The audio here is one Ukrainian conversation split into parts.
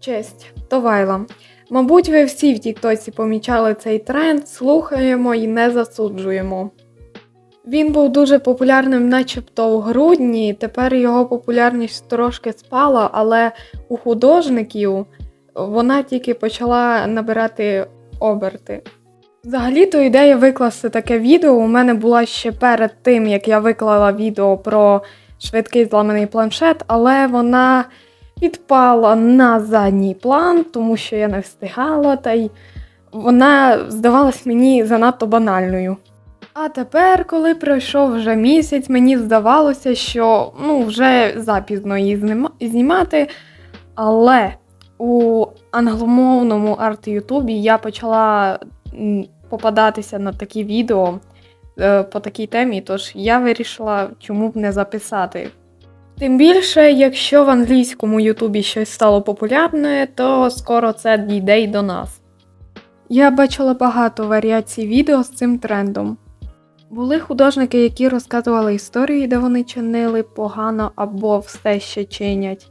Честь, Товайла. Мабуть, ви всі в Тіктоці помічали цей тренд, слухаємо і не засуджуємо. Він був дуже популярним, начебто в грудні. Тепер його популярність трошки спала, але у художників вона тільки почала набирати оберти. Взагалі-то ідея викласти таке відео у мене була ще перед тим, як я виклала відео про швидкий зламаний планшет, але вона відпала на задній план, тому що я не встигала, та й вона здавалась мені занадто банальною. А тепер, коли пройшов вже місяць, мені здавалося, що ну, вже запізно її знімати. Але у англомовному арт-ютубі я почала попадатися на такі відео е, по такій темі, тож я вирішила, чому б не записати. Тим більше, якщо в англійському Ютубі щось стало популярне, то скоро це дійде й до нас. Я бачила багато варіацій відео з цим трендом. Були художники, які розказували історії, де вони чинили погано або все ще чинять.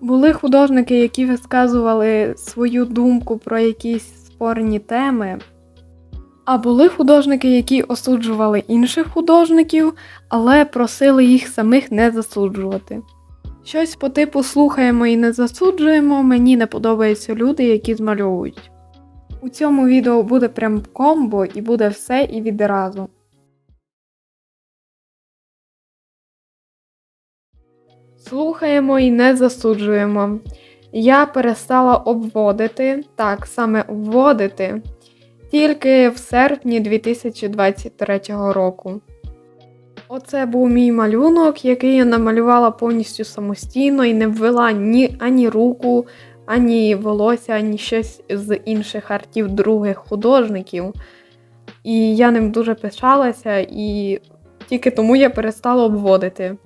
Були художники, які висказували свою думку про якісь спорні теми. А були художники, які осуджували інших художників, але просили їх самих не засуджувати. Щось по типу слухаємо і не засуджуємо, мені не подобаються люди, які змальовують. У цьому відео буде прям комбо і буде все і відразу. Слухаємо і не засуджуємо. Я перестала обводити, так, саме обводити, тільки в серпні 2023 року. Оце був мій малюнок, який я намалювала повністю самостійно і не ввела ні ані руку, ані волосся, ані щось з інших артів других художників. І я ним дуже пишалася, і тільки тому я перестала обводити.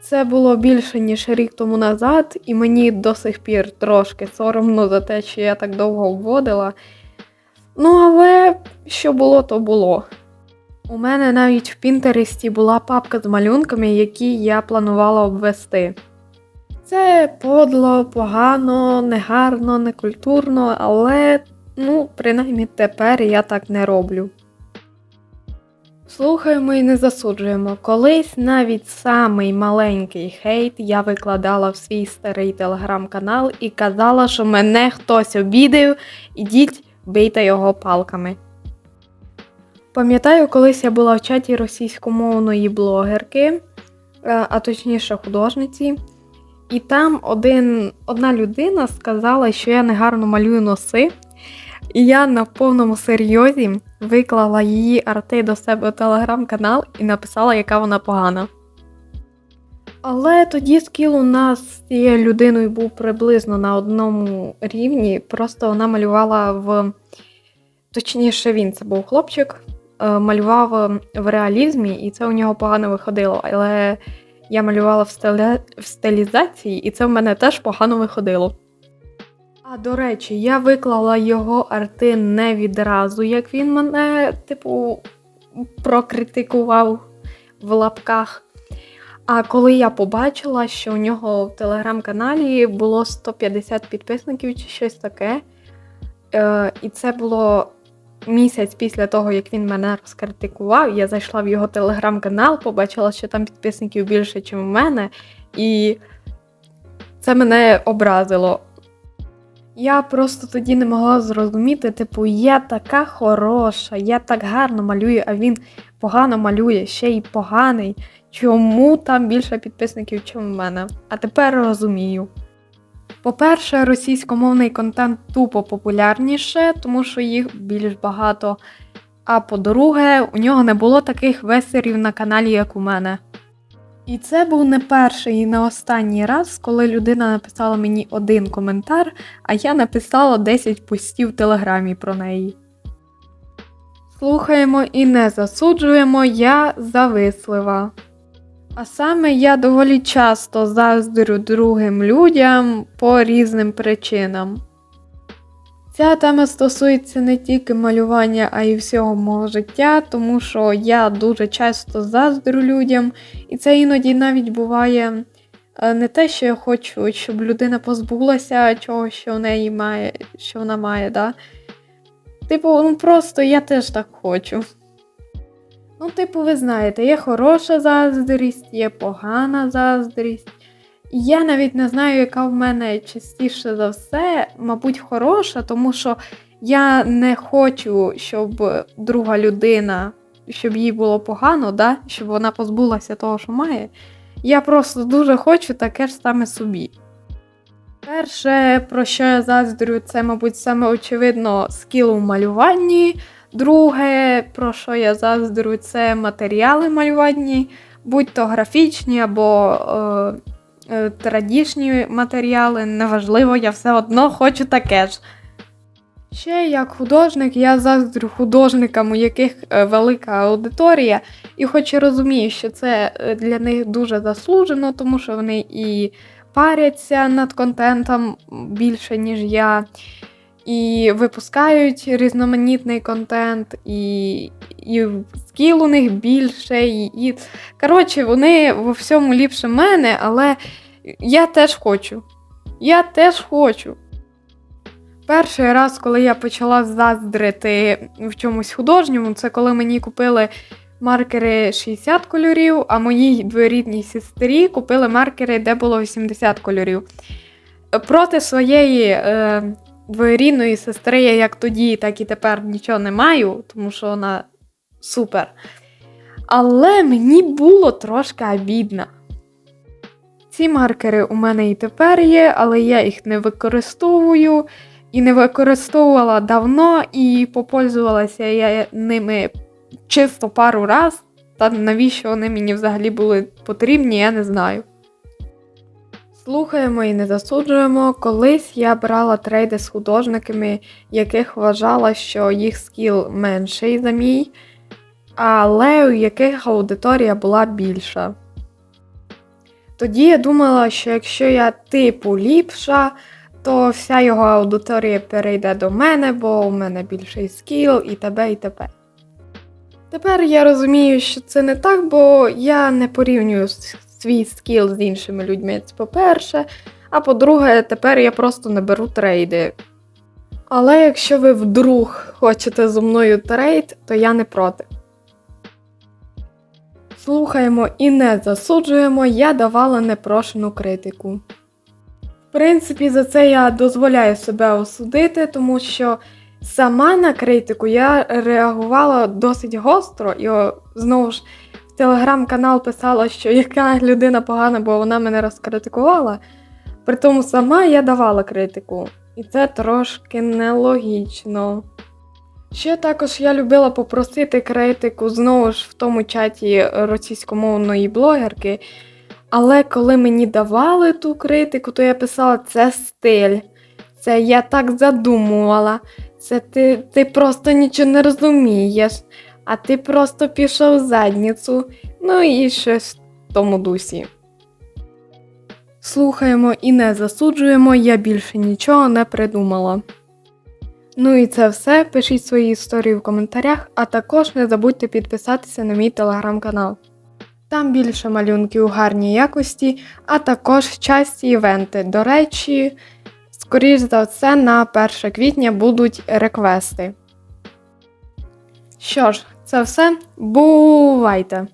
Це було більше, ніж рік тому назад, і мені до сих пір трошки соромно за те, що я так довго обводила. Ну, але що було, то було. У мене навіть в Пінтересті була папка з малюнками, які я планувала обвести. Це подло, погано, негарно, некультурно, але, ну, принаймні тепер я так не роблю. Слухаємо і не засуджуємо. Колись навіть самий маленький хейт я викладала в свій старий телеграм-канал і казала, що мене хтось обідав, ідіть бийте його палками. Пам'ятаю, колись я була в чаті російськомовної блогерки, е, а точніше художниці, і там один, одна людина сказала, що я негарно малюю носи. І я на повному серйозі виклала її арти до себе у телеграм-канал і написала, яка вона погана. Але тоді скіл у нас з цією людиною був приблизно на одному рівні, просто вона малювала в. Точніше, він це був хлопчик, е, малював в реалізмі, і це у нього погано виходило. Але я малювала в, стилі... в стилізації, і це в мене теж погано виходило. А до речі, я виклала його арти не відразу, як він мене, типу, прокритикував в лапках. А коли я побачила, що у нього в телеграм-каналі було 150 підписників чи щось таке, е, і це було місяць після того, як він мене розкритикував, я зайшла в його телеграм-канал, побачила, що там підписників більше, ніж у мене, і це мене образило. Я просто тоді не могла зрозуміти, типу, я така хороша, я так гарно малюю, а він погано малює, ще й поганий. Чому там більше підписників, ніж у мене? А тепер розумію. По-перше, російськомовний контент тупо популярніше, тому що їх більш багато. А по-друге, у нього не було таких веселів на каналі, як у мене. І це був не перший і не останній раз, коли людина написала мені один коментар, а я написала 10 постів в телеграмі про неї. Слухаємо і не засуджуємо, я завислива. А саме я доволі часто заздрю другим людям по різним причинам. Ця тема стосується не тільки малювання, а й всього мого життя, тому що я дуже часто заздрю людям, і це іноді навіть буває е, не те, що я хочу, щоб людина позбулася чогось, що в неї має, що вона має, да? Типу, ну просто я теж так хочу. Ну, типу, ви знаєте, є хороша заздрість, є погана заздрість. Я навіть не знаю, яка в мене частіше за все, мабуть, хороша, тому що я не хочу, щоб друга людина, щоб їй було погано, да? щоб вона позбулася того, що має. Я просто дуже хочу таке ж саме собі. Перше, про що я заздрю, це, мабуть, саме очевидно скіл у малюванні. Друге, про що я заздрю, це матеріали малювальні, будь то графічні або е, е, традішні матеріали, неважливо, я все одно хочу таке ж. Ще як художник, я заздрю художникам, у яких е, велика аудиторія, і хоч і розумію, що це е, для них дуже заслужено, тому що вони і паряться над контентом більше, ніж я, і випускають різноманітний контент, і, і скіл у них більше, і, і коротше, вони во всьому ліпше мене, але я теж хочу. Я теж хочу. Перший раз, коли я почала заздрити в чомусь художньому, це коли мені купили маркери 60 кольорів, а моїй двоюрідній сестрі купили маркери, де було 80 кольорів. Проти своєї е, двоюрідної сестри я як тоді, так і тепер нічого не маю, тому що вона супер. Але мені було трошки обідно. Ці маркери у мене і тепер є, але я їх не використовую і не використовувала давно, і попользувалася я ними чисто пару раз. Та навіщо вони мені взагалі були потрібні, я не знаю. Слухаємо і не засуджуємо. Колись я брала трейди з художниками, яких вважала, що їх скіл менший за мій, але у яких аудиторія була більша. Тоді я думала, що якщо я типу ліпша, то вся його аудиторія перейде до мене, бо у мене більший скіл і тебе, і тебе. Тепер я розумію, що це не так, бо я не порівнюю свій скіл з іншими людьми, це по-перше. А по-друге, тепер я просто не беру трейди. Але якщо ви вдруг хочете зі мною трейд, то я не проти. Слухаємо і не засуджуємо, я давала непрошену критику. В принципі, за це я дозволяю себе осудити, тому що сама на критику я реагувала досить гостро, і знову ж телеграм-канал писала, що яка людина погана, бо вона мене розкритикувала. При тому сама я давала критику. І це трошки нелогічно. Ще також я любила попросити критику знову ж в тому чаті російськомовної блогерки. Але коли мені давали ту критику, то я писала це стиль. Це я так задумувала. Це ти ти просто нічого не розумієш, а ти просто пішов в задницю. Ну і щось в тому дусі. Слухаємо і не засуджуємо, я більше нічого не придумала. Ну і це все. Пишіть свої історії в коментарях, а також не забудьте підписатися на мій телеграм-канал. Там більше малюнків у гарній якості, а також часті івенти. До речі, скоріш за все, на 1 квітня будуть реквести. Що ж, це все. Бувайте!